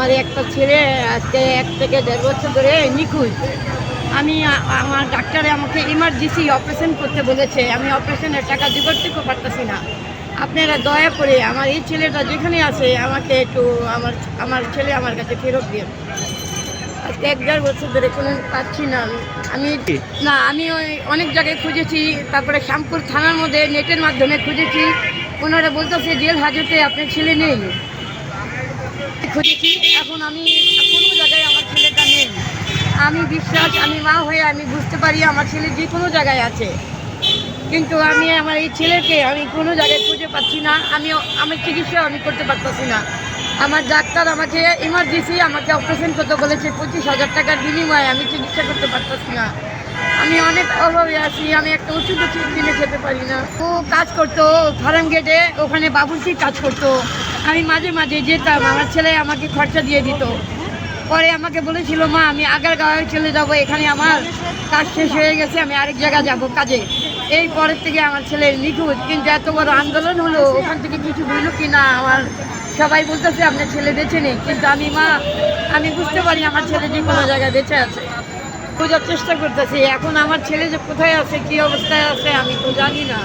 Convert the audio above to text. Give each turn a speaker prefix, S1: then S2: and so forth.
S1: আমার একটা ছেলে আজকে এক থেকে দেড় বছর ধরে নিখোঁজ। আমি আমার ডাক্তারে আমাকে ইমার্জেন্সি অপারেশন করতে বলেছে। আমি অপারেশনের টাকা জোগাড় করতে পারতেছি না। আপনারা দয়া করে আমার এই ছেলেটা যেখানে আছে, আমাকে একটু আমার আমার ছেলে আমার কাছে ফেরত দিন আজকে এক দেড় বছর ধরে কোনো পাচ্ছি না আমি। না, আমি ওই অনেক জায়গায় খুঁজেছি, তারপরে শ্যামপুর থানার মধ্যে নেটের মাধ্যমে খুঁজেছি। ওনারা বলতেছে, জেল হাজতে আপনার ছেলে নেই। খুঁজেছি, এখন আমি কোনো জায়গায় আমার ছেলেটা নেই। আমি বিশ্বাস, আমি মা হয়ে আমি বুঝতে পারি আমার ছেলে যে কোনো জায়গায় আছে। কিন্তু আমি আমার এই ছেলেকে আমি কোনো জায়গায় খুঁজে পাচ্ছি না, আমি, আমার চিকিৎসা আমি করতে পারতেছি না। আমার ডাক্তার আমাকে ইমার্জেন্সি আমাকে অপারেশন করতে বলেছে, পঁচিশ হাজার টাকার বিনিময়ে আমি চিকিৎসা করতে পারতেছি না। আমি অনেক অভাবে আছি, আমি একটা ওষুধ ওষুধ কিনে খেতে পারি না। ও কাজ করতো ফার্ম গেটে, ওখানে বাবুর্চি কাজ করতো। আমি মাঝে মাঝে যেতাম, আমার ছেলে আমাকে খরচা দিয়ে দিত। পরে আমাকে বলেছিল, মা, আমি আগার গাঁয়ে চলে যাব, এখানে আমার কাজ শেষ হয়ে গেছে, আমি আরেক জায়গায় যাব কাজে। এই পরের থেকে আমার ছেলে নিখোঁজ কিন্তু এত বড় আন্দোলন হলো, ওখান থেকে কিছু হইল কি না আমার সবাই বলতেছে, আপনার ছেলে বেঁচে নেই। কিন্তু আমি, মা, আমি বুঝতে পারি আমার ছেলে যে কোনো জায়গায় বেঁচে আছে। খোঁজার চেষ্টা করতেছি, এখন আমার ছেলে যে কোথায় আছে, কি অবস্থায় আছে, আমি তো জানি না।